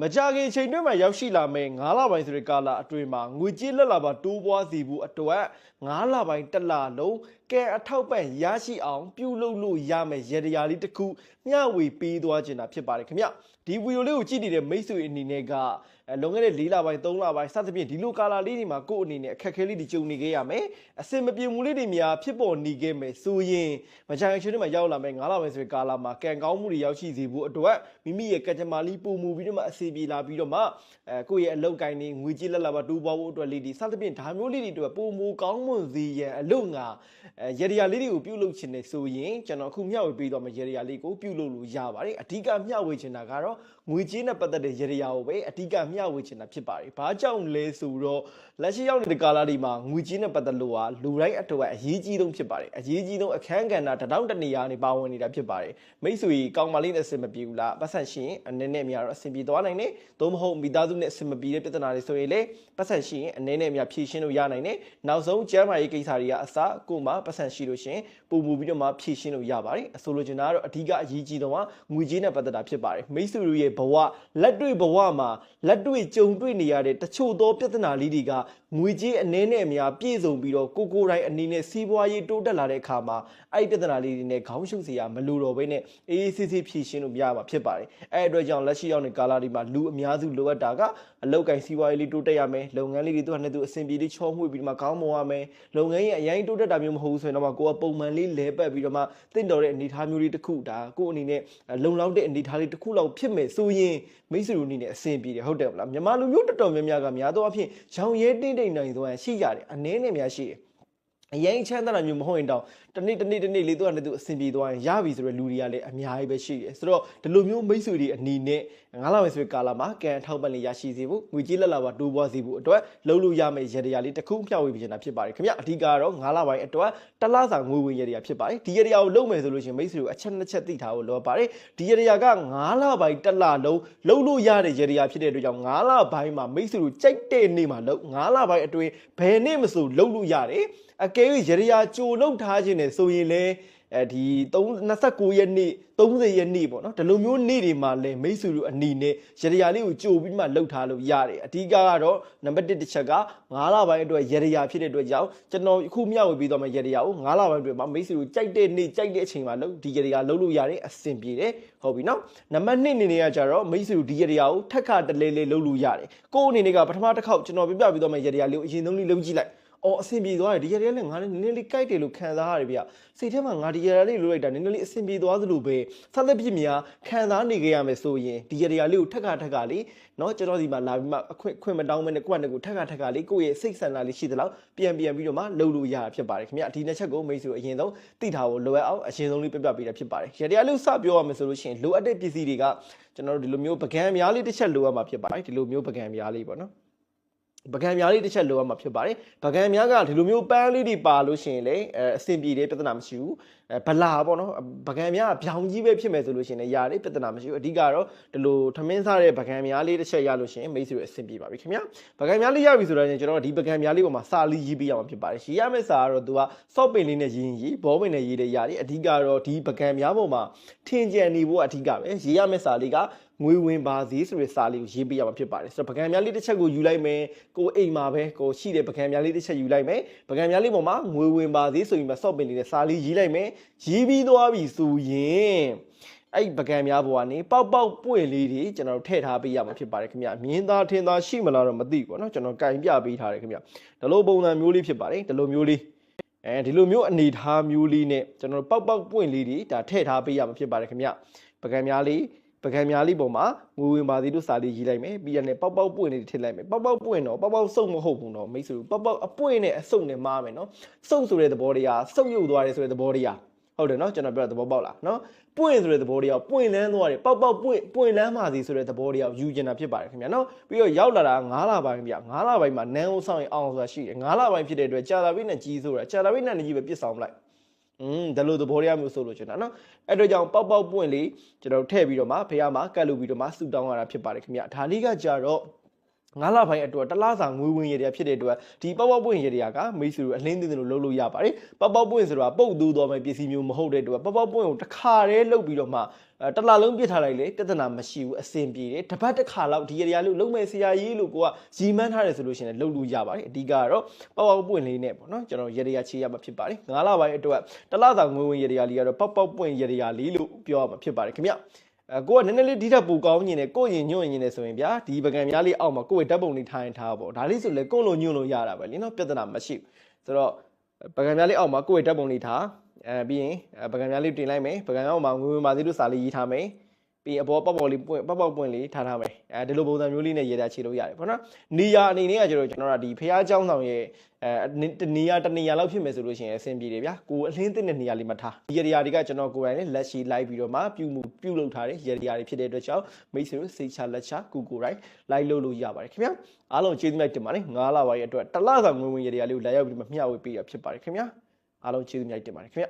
မကြခင်ချိန်တွင်းမှာရောက်ရှိလာမယ့်9လပိုင်းဆိုတဲ့ကာလအတွင်းမှာငွေကြေးလက်လာပါတိုးပွားစီဖို့အတွက်9လပိုင်းတစ်လလုံး ကဲအထောက်ပံ့ရရှိအောင်ပြုလုပ်လို့ရမယ့်ရတရားလေးတစ်ခုမျှဝေပေးသွားခြင်းတာဖြစ်ပါတယ်ခင်ဗျဒီဗီဒီယိုလေးကိုကြည့်နေတဲ့မိတ်ဆွေအနေနဲ့ကအဲလွန်ခဲ့တဲ့၄လပိုင်း၃လပိုင်းစသဖြင့်ဒီလိုကာလလေးတွေမှာကိုယ့်အနေနဲ့အခက်အခဲလေးတွေကြုံနေခဲ့ရမယ်အစင်မပြေမှုလေးတွေများဖြစ်ပေါ်နေခဲ့မယ်ဆိုရင်မကြခင်ချိန်တွင်းမှာရောက်လာမယ့်9လပိုင်းဆိုတဲ့ကာလမှာကံကောင်းမှုတွေရောက်ရှိစေဖို့အတွက်မိမိရဲ့ကံကြမ္မာလေးပုံမူပြီးတော့မှအစီပြေလာပြီးတော့မှအဲကိုယ့်ရဲ့အလုပ်ကိုင်းနေငွေကြေးလက်လာပါတိုးပွားဖို့အတွက်လေးဒီစသဖြင့်ဒါမျိုးလေးတွေအတွက်ပုံမူကောင်းမွန်စေရန်အလို့ငါအဲရရလေးတွေကိုပြုလုပ်ခြင်းနဲ့ဆိုရင်ကျွန်တော်အခုမျှဝေပေးတော့မယ့်ရရလေးကိုပြုလုပ်လို့ရပါတယ်အဓိကမျှဝေချင်တာကတော့ငွေကြေးနဲ့ပတ်သက်တဲ့ရရကိုပဲအဓိကမျှဝေချင်တာဖြစ်ပါတယ်။ဘာကြောင့်လဲဆိုတော့လက်ရှိရောက်နေတဲ့ကာလဒီမှာငွေကြေးနဲ့ပတ်သက်လို့ဟာလူတိုင်းအတွက်အရေးကြီးဆုံးဖြစ်ပါတယ်။အရေးကြီးဆုံးအခန်းကဏ္ဍတတောင့်တနေရာနေပါဝင်နေတာဖြစ်ပါတယ်။မိတ်ဆွေကောင်းမလေးနဲ့အဆင်မပြေဘူးလား။ပတ်ဆက်ရှင်အနေနဲ့များတော့အဆင်ပြေသွားနိုင်တယ်။သို့မဟုတ်မိသားစုနဲ့အဆင်မပြေတဲ့ပြဿနာတွေဆိုရင်လေပတ်ဆက်ရှင်အနေနဲ့များဖြေရှင်းလို့ရနိုင်တယ်။နောက်ဆုံးကျန်းမာရေးကိစ္စတွေကအစကိုမှပတ်ဆက်ရှိလို့ရှင်ပုံမူပြီးတော့မှဖြေရှင်းလို့ရပါတယ်။အဆိုလိုချင်တာကတော့အဓိကအရေးကြီးဆုံးကငွေကြေးနဲ့ပတ်သက်တာဖြစ်ပါတယ်။မိတ်ဆွေတို့ရဲ့ဘဝလက်တွေ့ဘဝမှာလက်တွေ့ကြုံတွေ့နေရတဲ့တချို့သောပြဿနာလေးတွေကငွေကြေးအနည်းနဲ့အများပြည့်စုံပြီးတော့ကိုကိုယ်တိုင်အနေနဲ့စီးပွားရေးတိုးတက်လာတဲ့အခါမှာအဲ့ဒီပြဿနာလေးတွေနဲ့ခေါင်းရှုပ်စရာမလိုတော့ဘဲနဲ့အေးအေးဆေးဆေးဖြေရှင်းလို့ရမှာဖြစ်ပါတယ်အဲ့အတွက်ကြောင့်လက်ရှိရောက်နေကာလဒီမှာလူအများစုလိုအပ်တာကအလောက်ကိုင်းစီးပွားရေးလေးတိုးတက်ရမယ်လုပ်ငန်းလေးတွေသူကနဲ့သူအဆင်ပြေလေးချောမွေ့ပြီးတော့မှခေါင်းမောရမယ်လုပ်ငန်းရဲ့အရင်တိုးတက်တာမျိုးမဟုတ်ဘူးဆိုရင်တော့မှကိုကပုံမှန်လေးလဲပတ်ပြီးတော့မှတင့်တော်တဲ့အနေအထားမျိုးလေးတစ်ခုဒါကိုအနေနဲ့လုံလောက်တဲ့အနေအထားလေးတစ်ခုလောက်ဖြစ်မယ်ဆိုရင်မိတ်ဆွေတို့အနေနဲ့အဆင်ပြေတယ်ဟုတ်တယ်မလားမြန်မာလူမျိုးတော်တော်များများကများသောအားဖြင့်ရောင်ရဲတင်းတိမ်နိုင်စွာရှိကြတယ်အနည်းနဲ့များရှိတယ် အရင်ချမ်းသာတာမျိုးမဟုတ်ရင်တောင်တနေ့တနေ့တနေ့လေးသူကလည်းသူအဆင်ပြေသွားရင်ရပြီဆိုတဲ့လူတွေကလည်းအများကြီးပဲရှိတယ်ဆိုတော့ဒီလိုမျိုးမိတ်ဆွေတွေအနေနဲ့ငါးလပဲဆိုတဲ့ကာလမှာကံထောက်ပံ့လေးရရှိစေဖို့ငွေကြေးလက်လာပါတိုးပွားစေဖို့အတွက်လုံးလို့ရမယ့်ရတရားလေးတစ်ခုမျှဝေပေးချင်တာဖြစ်ပါတယ်ခင်ဗျအဓိကကတော့ငါးလပိုင်းအတွက်တစ်လစာငွေဝင်ရတရားဖြစ်ပါတယ်ဒီရတရားကိုလုံးမယ်ဆိုလို့ရှိရင်မိတ်ဆွေတို့အချက်နှစ်ချက်သိထားဖို့လိုပါတယ်ဒီရတရားကငါးလပိုင်းတစ်လလုံးလုံးလို့ရတဲ့ရတရားဖြစ်တဲ့အတွက်ကြောင့်ငါးလပိုင်းမှာမိတ်ဆွေတို့ကြိုက်တဲ့နေ့မှာလုံးငါးလပိုင်းအတွင်းဘယ်နေ့မဆိုလုံးလို့ရတယ်အကယ်၍ရတရားကြိုလုံးထားခြင်းနဲ့ဆိုရင်လည်းအဲဒီ29ရက်နေ့30ရက်နေ့ပေါ့နော်ဒီလိုမျိုးနေ့တွေမှာလည်းမိတ်ဆွေတို့အနေနဲ့ရရလေးကိုကြိုပြီးမှလှုပ်ထားလို့ရတယ်အဓိကကတော့နံပါတ်1တစ်ချက်က9လပိုင်းအတွက်ရရဖြစ်တဲ့အတွက်ကြောင့်ကျွန်တော်အခုမျှဝေပေးသွားမယ့်ရရကို9လပိုင်းအတွက်မှာမိတ်ဆွေတို့ကြိုက်တဲ့နေ့ကြိုက်တဲ့အချိန်မှာလှုပ်ဒီရရလှုပ်လို့ရတယ်အဆင်ပြေတယ်ဟုတ်ပြီနော်နံပါတ်2အနေနဲ့ကကြတော့မိတ်ဆွေတို့ဒီရရကိုထက်ခါတလဲလဲလှုပ်လို့ရတယ်ကိုယ်အနေနဲ့ကပထမတစ်ခေါက်ကျွန်တော်ပြပြပေးသွားမယ့်ရရလေးကိုအရင်ဆုံးလေးလှုပ်ကြည့်လိုက် အော်အဆင်ပြေသွားတယ်ဒီရရလေးငါလည်းနည်းနည်းလေးကြိုက်တယ်လို့ခံစားရတယ်ဗျစိတ်ထဲမှာငါဒီရရလေးလိုလိုက်တာနည်းနည်းလေးအဆင်ပြေသွားသလိုပဲဆက်သက်ပြစ်များခံစားနေကြရမယ်ဆိုရင်ဒီရရလေးကိုထက်ကထက်ကလေးเนาะကျွန်တော်ဒီမှာလာပြီးမှအခွင့်ခွင့်မတောင်းမနဲ့ကိုယ့်နဲ့ကိုထက်ကထက်ကလေးကိုယ့်ရဲ့စိတ်ဆန္ဒလေးရှိသလောက်ပြန်ပြန်ပြီးတော့မှလှုပ်လို့ရတာဖြစ်ပါတယ်ခင်ဗျဒီနှစ်ချက်ကိုမိတ်ဆွေအရင်ဆုံးသိထားဖို့လိုအပ်အောင်အရင်ဆုံးလေးပြပြပေးတာဖြစ်ပါတယ်ရရလေးကိုစပြောရမယ်ဆိုလို့ရှိရင်လိုအပ်တဲ့ပစ္စည်းတွေကကျွန်တော်တို့ဒီလိုမျိုးပကံများလေးတစ်ချက်လိုအပ်မှာဖြစ်ပါတယ်ဒီလိုမျိုးပကံများလေးပေါ့နော် ပကံများလေးတစ်ချက်လိုအပ်မှာဖြစ်ပါတယ်ပကံများကဒီလိုမျိုးပန်းလေးတွေပါလို့ရှိရင်လည်းအဲအဆင်ပြေတယ်ပြဿနာမရှိဘူးအဲဗလာပေါ့နော်ပကံများကပြောင်ကြီးပဲဖြစ်မယ်ဆိုလို့ရှိရင်လည်းຢာလေးပြဿနာမရှိဘူးအဓိကတော့ဒီလိုထမင်းစားတဲ့ပကံများလေးတစ်ချက်ရလို့ရှိရင်မိတ်ဆွေအဆင်ပြေပါပြီခင်ဗျာပကံများလေးရပြီဆိုတော့ကျွန်တော်ဒီပကံများလေးပေါ်မှာစာလေးရေးပေးရမှာဖြစ်ပါတယ်ရေးရမယ့်စာကတော့သူကဆော့ပင်လေးနဲ့ရေးရင်ရေးဘောပင်နဲ့ရေးတဲ့ຢာလေးအဓိကတော့ဒီပကံများပေါ်မှာထင်ကြံနေဖို့အဓိကပဲရေးရမယ့်စာလေးကငွေဝင်ပါစေဆိုတဲ့စာလေးကိုရေးပေးရမှာဖြစ်ပါတယ်ဆိုတော့ပကံများလေးတစ်ချက်ကိုယူလိုက်မယ်ကိုအိမ်မှာပဲကိုရှိတဲ့ပကံများလေးတစ်ချက်ယူလိုက်မယ်ပကံများလေးပေါ်မှာငွေဝင်ပါစေဆိုပြီးမှစော့ပင်လေးနဲ့စာလေးရေးလိုက်မယ်ရေးပြီးသွားပြီဆိုရင်အဲ့ပကံများပေါ်ကနေပေါက်ပေါက်ပွင့်လေးတွေကျွန်တော်ထည့်ထားပေးရမှာဖြစ်ပါတယ်ခင်ဗျမြင်းသားထင်းသားရှိမလားတော့မသိဘူးပေါ့နော်ကျွန်တော်ကင်ပြပေးထားတယ်ခင်ဗျဒီလိုပုံစံမျိုးလေးဖြစ်ပါတယ်ဒီလိုမျိုးလေးအဲဒီလိုမျိုးအနေထားမျိုးလေးနဲ့ကျွန်တော်ပေါက်ပေါက်ပွင့်လေးတွေဒါထည့်ထားပေးရမှာဖြစ်ပါတယ်ခင်ဗျပကံများလေး ပကံများလေးပေါ်မှာငွေဝင်ပါသေးလို့စာလေးရေးလိုက်မယ်ပြီးရတယ်ပေါက်ပေါက်ပွင့်လေးထည့်လိုက်မယ်ပေါက်ပေါက်ပွင့်တော့ပေါက်ပေါက်စုပ်မဟုတ်ဘူးတော့မိတ်ဆွေပေါက်ပေါက်အပွင့်နဲ့အစုပ်နဲ့မားမယ်နော်စုပ်ဆိုတဲ့သဘောတရားစုပ်ယုတ်သွားတယ်ဆိုတဲ့သဘောတရားဟုတ်တယ်နော်ကျွန်တော်ပြောတဲ့သဘောပေါက်လားနော်ပွင့်ဆိုတဲ့သဘောတရားပွင့်လန်းသွားတယ်ပေါက်ပေါက်ပွင့်ပွင့်လန်းပါစီဆိုတဲ့သဘောတရားယူကျင်တာဖြစ်ပါတယ်ခင်ဗျာနော်ပြီးတော့ရောက်လာတာ9လပိုင်းဗျ9လပိုင်းမှာနန်းအောင်ဆောင်ရင်အောင်ဆိုတာရှိတယ်9လပိုင်းဖြစ်တဲ့အတွက်ကြာလာပြီးနဲ့ကြီးဆိုတာကြာလာပြီးနဲ့ကြီးပဲပြစ်ဆောင်လိုက် อืมဒါလိုသဘောတရားမျိုးဆိုလို့ကျွန်တော်နော်အဲ့တော့ကြောင့်ပေါက်ပေါက်ပွင့်လေးကျွန်တော်ထည့်ပြီးတော့မှဖေရမှာကတ်လို့ပြီးတော့မှဆူတောင်းရတာဖြစ်ပါတယ်ခင်ဗျာဒါလေးကကြတော့ ငါးလပိုင်းအတွက်တစ်လားစာငွေဝင်ရတဲ့ဖြစ်တဲ့အတွက်ဒီပေါက်ပေါက်ပွင့်ရတဲ့ကမိတ်ဆွေတို့အလင်းသိတယ်လို့လုပ်လို့ရပါတယ်ပေါက်ပေါက်ပွင့်ဆိုတာပုတ်တူးတော်မဲ့ပစ္စည်းမျိုးမဟုတ်တဲ့အတွက်ပေါက်ပေါက်ပွင့်ကိုတစ်ခါတည်းလုပ်ပြီးတော့မှအဲတစ်လားလုံးပြစ်ထားလိုက်လေပြဿနာမရှိဘူးအဆင်ပြေတယ်တစ်ပတ်တစ်ခါလောက်ဒီရတဲ့လို့လုံးမဲ့ဆရာကြီးလို့ကိုကရီမန်းထားတယ်ဆိုလို့ရှိရင်လည်းလုပ်လို့ရပါတယ်အဓိကကတော့ပေါက်ပေါက်ပွင့်လေးနဲ့ပေါ့နော်ကျွန်တော်ရတဲ့ချေရမှာဖြစ်ပါတယ်ငါးလပိုင်းအတွက်တစ်လားစာငွေဝင်ရတဲ့လေးကတော့ပေါက်ပေါက်ပွင့်ရတဲ့လေးလို့ပြောရမှာဖြစ်ပါတယ်ခင်ဗျ အဲကိုကနည်းနည်းလေးဒီထက်ပိုကောင်းညင်တယ်ကိုရင်ညွန့်ရင်နေဆိုရင်ဗျာဒီပကံများလေးအောက်မှာကိုယ့်ရဲ့ဓာတ်ပုံလေးထိုင်ထားပေါ့ဒါလေးဆိုလေကိုလိုညွန့်လို့ရတာပဲလीနော်ပြဿနာမရှိဘူးဆိုတော့ပကံများလေးအောက်မှာကိုယ့်ရဲ့ဓာတ်ပုံလေးထားအဲပြီးရင်ပကံများလေးတင်လိုက်မယ်ပကံအောက်မှာငွေဝင်ပါသေးလို့စာလေးရေးထားမယ် ပြီးအပေါ်ပေါက်ပေါက်လေးပွင့်ပေါက်ပေါက်ပွင့်လေးထားထားမယ်အဲဒီလိုပုံစံမျိုးလေးနဲ့ရေးတာခြေလို့ရတယ်ပေါ့နော်နေရာအနေနဲ့ကကျတော့ကျွန်တော်တို့ဒီဖះเจ้าဆောင်ရဲ့အဲတနေရာတနေရာလောက်ဖြစ်မယ်ဆိုလို့ရှိရင်အဆင်ပြေတယ်ဗျာကိုအလင်းသိတဲ့နေရာလေးမှာထားဒီနေရာတွေကကျွန်တော်ကိုယ်တိုင်လည်းလက်ရှိလိုက်ပြီးတော့မှပြုမှုပြုလုပ်ထားတဲ့နေရာတွေဖြစ်တဲ့အတွက်ကြောင့်မိတ်ဆွေတို့စိတ်ချလက်ချကိုကိုယ်တိုင်လိုက်လုပ်လို့ရပါတယ်ခင်ဗျာအားလုံးကျေးဇူးများတင်ပါတယ်9လပါရဲ့အတွက်တစ်လစာငွေဝင်နေရာလေးကိုလာရောက်ပြီးမှမျှဝေပေးရဖြစ်ပါတယ်ခင်ဗျာအားလုံးကျေးဇူးများတင်ပါတယ်ခင်ဗျာ